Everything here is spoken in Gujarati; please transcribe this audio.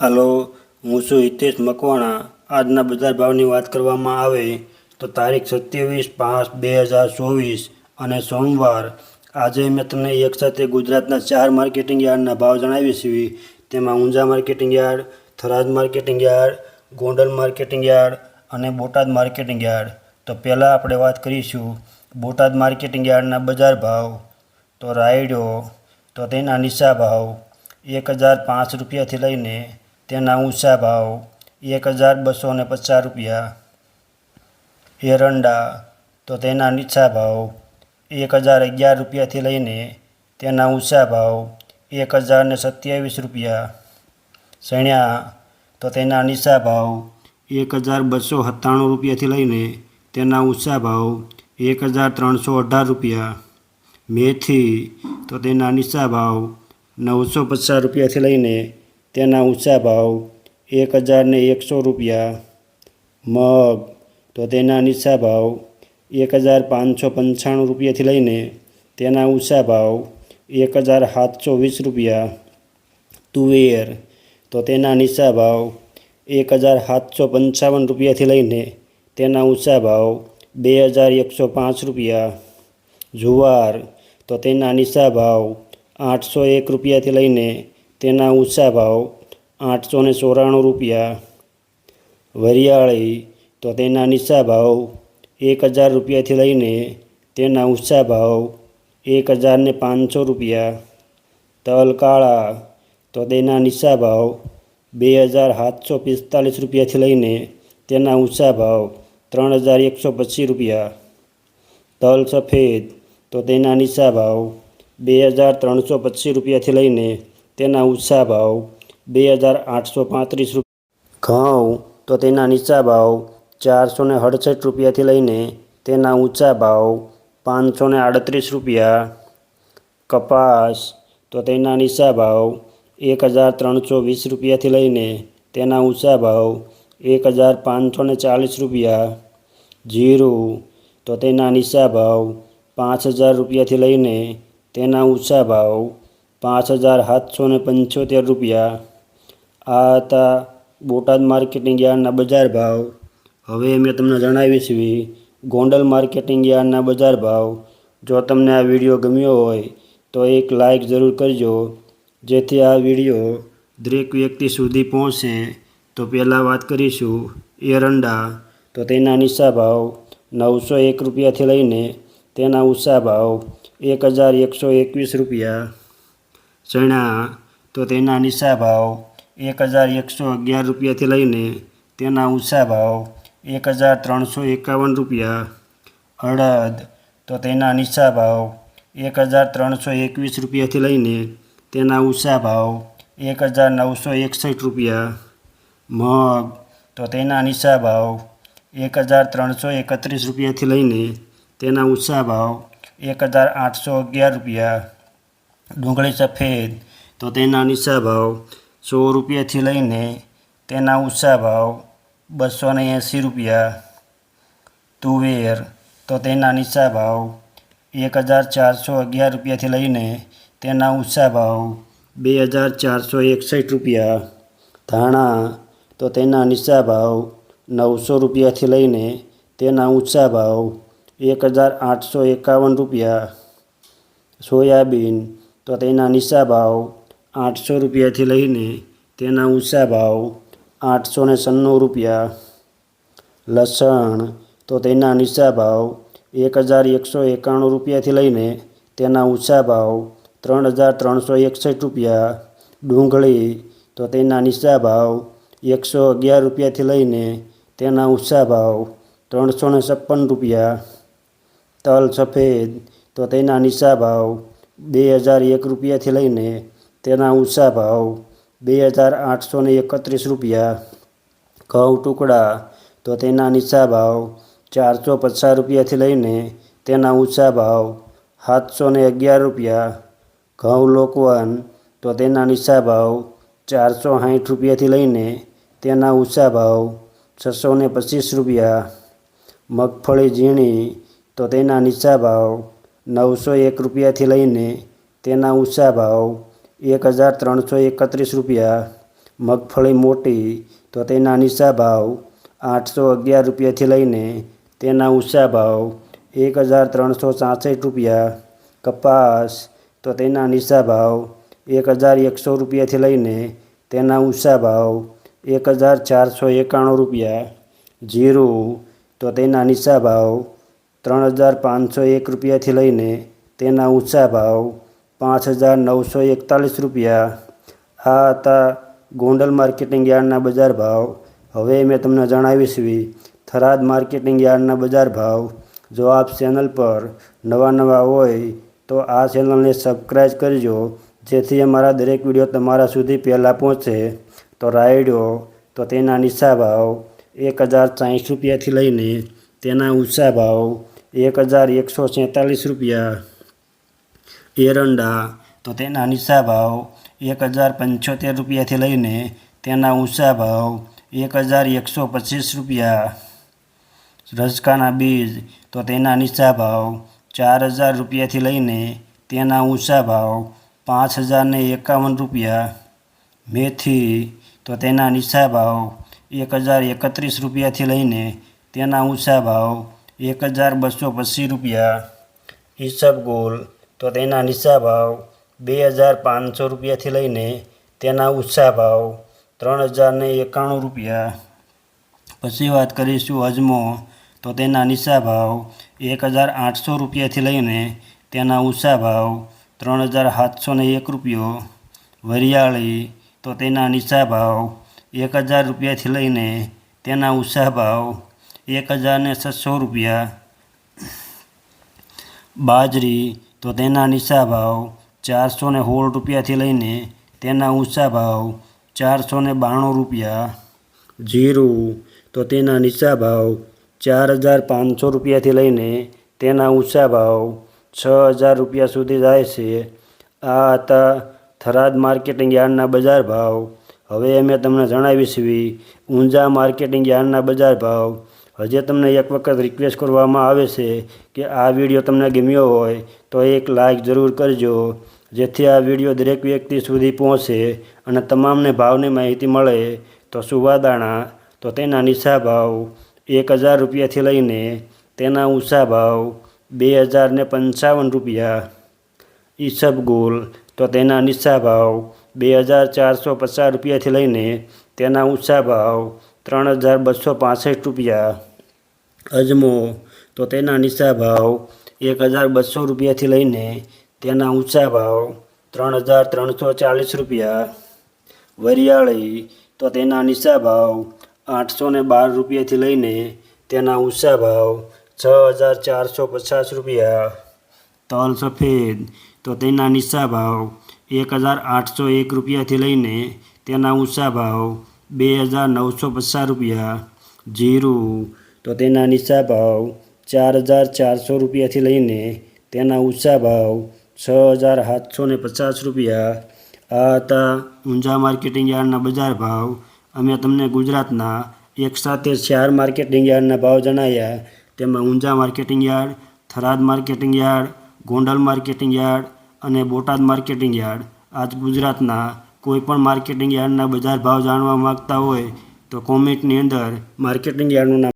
હાલો, હું છું હિતેશ મકવાણા. આજના બજાર ભાવની વાત કરવામાં આવે તો તારીખ સત્યાવીસ પાંચ બે હજાર ચોવીસ અને સોમવાર. આજે મેં તમને એક સાથે ગુજરાતના ચાર માર્કેટિંગ યાર્ડના ભાવ જણાવીશ તેમાં Unjha marketing yard, Tharad marketing yard, Gondal marketing yard અને બોટાદ માર્કેટિંગ યાર્ડ. તો પહેલાં આપણે વાત કરીશું બોટાદ માર્કેટિંગ યાર્ડના બજાર ભાવ. તો રાયડો, તો તેના નીચા ભાવ, એક હજાર પાંચ રૂપિયાથી લઈને તેના ઊંચા ભાવ એક હજાર બસો ને પચાસ રૂપિયા. એરંડા તો તેના નીચા ભાવ એક હજાર અગિયાર રૂપિયાથી લઈને તેના ઊંચા ભાવ એક હજાર ને સત્યાવીસ રૂપિયા. ચણ્યા તો તેના નીચા ભાવ એક હજાર બસો સત્તાણું રૂપિયાથી લઈને તેના ઊંચા ભાવ એક હજાર ત્રણસો અઢાર રૂપિયા. મેથી તો તેના નીચા ભાવ નવસો પચાસ રૂપિયાથી લઈને તેના ઊંચા ભાવ એક હજારને એકસો રૂપિયા. મગ તો તેના નીચા ભાવ એક હજાર પાંચસો પંચાણું રૂપિયાથી લઈને તેના ઊંચા ભાવ એક હજાર સાતસો વીસ રૂપિયા. તુવેર તો તેના નીચા ભાવ એક હજાર સાતસો પંચાવન રૂપિયાથી લઈને તેના ઊંચા ભાવ બે હજાર એકસો પાંચ રૂપિયા. જુવાર તો તેના નીચા ભાવ આઠસો એક રૂપિયાથી લઈને તેના ઊંચા ભાવ આઠસો ને ચોરાણું રૂપિયા. વરિયાળી તો તેના નીચા ભાવ એક હજાર રૂપિયાથી લઈને તેના ઊંચા ભાવ એક હજાર ને પાંચસો રૂપિયા. તલ કાળા તો તેના નીચા ભાવ બે હજાર સાતસો પિસ્તાલીસ રૂપિયાથી લઈને તેના ઊંચા ભાવ ત્રણ હજાર એકસો પચીસ રૂપિયા. તલ સફેદ તો તેના નીચા ભાવ બે હજાર ત્રણસો પચીસ રૂપિયાથી લઈને તેના ઊંચા ભાવ બે હજાર આઠસો પાંત્રીસ રૂપિયા ઘઉં તો તેના નીચા ભાવ ચારસો ને અડસઠ રૂપિયાથી લઈને તેના ઊંચા ભાવ પાંચસો ને આડત્રીસ રૂપિયા. કપાસ તો તેના નીચા ભાવ એક હજાર ત્રણસો વીસ રૂપિયાથી લઈને તેના ઊંચા ભાવ એક હજાર પાંચસો ને ચાલીસ રૂપિયા. જીરું તો તેના નીચા ભાવ પાંચ હજાર રૂપિયાથી લઈને તેના ઊંચા ભાવ પાંચ હજાર સાતસો ને પંચોતેર રૂપિયા. આ હતા બોટાદ માર્કેટિંગ યાર્ડના બજાર ભાવ. હવે મેં તમને જણાવીશ ગોંડલ માર્કેટિંગ યાર્ડના બજાર ભાવ. જો તમને આ વીડિયો ગમ્યો હોય, તો એક લાઈક જરૂર કરજો. જેથી આ વીડિયો દરેક વ્યક્તિ સુધી પહોંચે. તો પહેલાં વાત કરીશું એરંડા. તો તેના નીચા ભાવ નવસો એક રૂપિયાથી લઈને તેના ઊંચા ભાવ એક હજાર એકસો એકવીસ રૂપિયા. ચણા તો તેના નીચા ભાવ એક હજાર એકસો અગિયાર રૂપિયાથી લઈને તેના ઊંચા ભાવ એક હજાર ત્રણસો એકાવન રૂપિયા. અડદ તો તેના નીચા ભાવ એક હજાર ત્રણસો એકવીસ રૂપિયાથી લઈને તેના ઊંચા ભાવ એક હજાર નવસો એકસઠ રૂપિયા. મગ, તો તેના નીચા ભાવ એક હજાર ત્રણસો એકત્રીસ રૂપિયાથી લઈને તેના ઊંચા ભાવ એક હજાર આઠસો અગિયાર રૂપિયા. ડુંગળી સફેદ, તો તેના નીચા ભાવ સો રૂપિયાથી લઈને તેના ઊંચા ભાવ બસો ને એંસી રૂપિયા. તુવેર, તો તેના નીચા ભાવ એક હજાર ચારસો અગિયાર રૂપિયાથી લઈને તેના ઊંચા ભાવ બે હજાર ચારસો એકસઠ રૂપિયા. ધાણા, તો તેના નીચા ભાવ નવસો રૂપિયાથી લઈને તેના ઊંચા ભાવ એક હજાર આઠસો એકાવન રૂપિયા. સોયાબીન તો તેના નીચા ભાવ આઠસો રૂપિયાથી લઈને તેના ઊંચા ભાવ આઠસો ને સન્નું રૂપિયા. લસણ તો તેના નીચા ભાવ એક હજાર એકસો એકાણું રૂપિયાથી લઈને તેના ઊંચા ભાવ ત્રણ હજાર ત્રણસો એકસઠ રૂપિયા. ડુંગળી તો તેના નીચા ભાવ એકસો અગિયાર રૂપિયાથી લઈને તેના ઊંચા ભાવ ત્રણસો ને છપ્પન રૂપિયા. તલ સફેદ તો તેના નીચા ભાવ બે હજાર એક રૂપિયાથી લઈને તેના ઊંચા ભાવ બે હજાર આઠસો એકત્રીસ રૂપિયા, ઘઉં ટુકડા તો તેના નીચા ભાવ ચારસો પચાસ રૂપિયાથી લઈને તેના ઊંચા ભાવ સાતસો અગિયાર રૂપિયા, ઘઉં લોકવન તો તેના નીચા ભાવ ચારસો સાઠ રૂપિયાથી લઈને તેના ઊંચા ભાવ છસો પચીસ રૂપિયા, મગફળી ઝીણી તો તેના નીચા ભાવ નવસો એક રૂપિયાથી લઈને તેના ઊંચા ભાવ એક હજાર ત્રણસો એકત્રીસ રૂપિયા. મગફળી મોટી તો તેના નીચા ભાવ આઠસો અગિયાર રૂપિયાથી લઈને તેના ઊંચા ભાવ એક હજાર ત્રણસો છાસઠ રૂપિયા. કપાસ તો તેના નીચા ભાવ એક હજાર એકસો રૂપિયાથી લઈને તેના ઊંચા ભાવ એક હજાર ચારસો એકાણું રૂપિયા. જીરું તો તેના નીચા ભાવ ત્રણ હજાર પાંચસો એક રૂપિયાથી લઈને તેના ઊંચા ભાવ પાંચ હજાર નવસો એકતાલીસ રૂપિયા. આ હતા ગોંડલ માર્કેટિંગ યાર્ડના બજાર ભાવ. હવે મેં તમને જણાવીશ થરાદ માર્કેટિંગ યાર્ડના બજાર ભાવ. જો આપ ચેનલ પર નવા નવા હોય તો આ ચેનલને સબસ્ક્રાઈબ કરજો, જેથી અમારા દરેક વીડિયો તમારા સુધી પહેલાં પહોંચે. તો રાયડો, તો તેના નીચા ભાવ એક હજાર ચાલીસ રૂપિયાથી લઈને તેના ઊંચા ભાવ એક હજાર એકસો સેંતાલીસ રૂપિયા. એરંડા, તો તેના નીચા ભાવ એક હજાર પંચોતેર રૂપિયાથી લઈને તેના ઊંચા ભાવ એક હજાર એકસો પચીસ રૂપિયા. રસકાના બીજ, તો તેના નીચા ભાવ ચાર હજાર રૂપિયાથી લઈને તેના ઊંચા ભાવ પાંચ હજારને એકાવન રૂપિયા. મેથી, તો તેના નીચા ભાવ એક હજાર એકત્રીસ રૂપિયાથી લઈને તેના ઊંચા ભાવ એક હજાર બસો પચીસ રૂપિયા. ઈસબગુલ તો તેના નીચા ભાવ બે હજાર પાંચસો રૂપિયાથી લઈને તેના ઊંચા ભાવ ત્રણ હજારને એકાણું રૂપિયા. પછી વાત કરીશું અજમો, તો તેના નીચા ભાવ એક હજાર આઠસો રૂપિયાથી લઈને તેના ઊંચા ભાવ ત્રણ હજાર સાતસો એક રૂપિયો. વરિયાળી, તો તેના નીચા ભાવ એક હજાર રૂપિયાથી લઈને તેના ઊંચા ભાવ એક હજારને છસો રૂપિયા. બાજરી તો તેના નીચા ભાવ ચારસો ને સોળ રૂપિયાથી લઈને તેના ઊંચા ભાવ ચારસો ને બાણું રૂપિયા. જીરું તો તેના નીચા ભાવ ચાર હજાર પાંચસો રૂપિયાથી લઈને તેના ઊંચા ભાવ છ હજાર રૂપિયા સુધી જાય છે. આ હતા થરાદ માર્કેટિંગ યાર્ડના બજાર ભાવ. હવે અમે તમને જણાવીશું ઊંઝા માર્કેટિંગ યાર્ડના બજાર ભાવ હજે તમને એક વખત રિક્વેસ્ટ કરવામાં આવે છે કે આ વીડિયો તમને ગમ્યો હોય, તો એક લાઇક જરૂર કરજો, જેથી આ વીડિયો દરેક વ્યક્તિ સુધી પહોંચે અને તમામને ભાવની માહિતી મળે. તો સુવાદાણા, તો તેના નીચા ભાવ એક હજાર રૂપિયાથી લઈને તેના ઊંચા ભાવ બે હજાર ને પંચાવન રૂપિયા. ઈસબગુલ તો તેના નીચા ભાવ બે હજાર ચારસો પચાસ રૂપિયાથી લઈને તેના ઊંચા ભાવ ત્રણ હજાર બસો પાસઠ રૂપિયા. અજમો, તો તેના નીચા ભાવ એક હજાર બસો રૂપિયાથી લઈને તેના ઊંચા ભાવ ત્રણ હજાર ત્રણસો ચાલીસ રૂપિયા. વરિયાળી, તો તેના નીચા ભાવ આઠસો ને બાર રૂપિયાથી લઈને તેના ઊંચા ભાવ છ હજાર ચારસો પચાસ રૂપિયા. તલ સફેદ, તો તેના નીચા ભાવ એક હજાર આઠસો એક રૂપિયાથી લઈને તેના ઊંચા ભાવ બે હજાર નવસો પચાસ રૂપિયા. જીરું તો તેના નીચા ભાવ ચાર હજાર ચારસો રૂપિયાથી લઈને તેના ઊંચા ભાવ છ હજાર સાતસો ને પચાસ રૂપિયા. આ હતા ઊંઝા માર્કેટિંગ યાર્ડના બજાર ભાવ. અમે તમને ગુજરાતના એક સાથે ચાર માર્કેટિંગ યાર્ડના ભાવ જણાવ્યા તેમાં Unjha marketing yard, Tharad marketing yard, Gondal marketing yard અને બોટાદ માર્કેટિંગ યાર્ડ. આજ ગુજરાતના કોઈપણ માર્કેટિંગ યાર્ડના બજાર ભાવ જાણવા માગતા હોય તો કોમેન્ટની અંદર માર્કેટિંગ યાર્ડનું નામ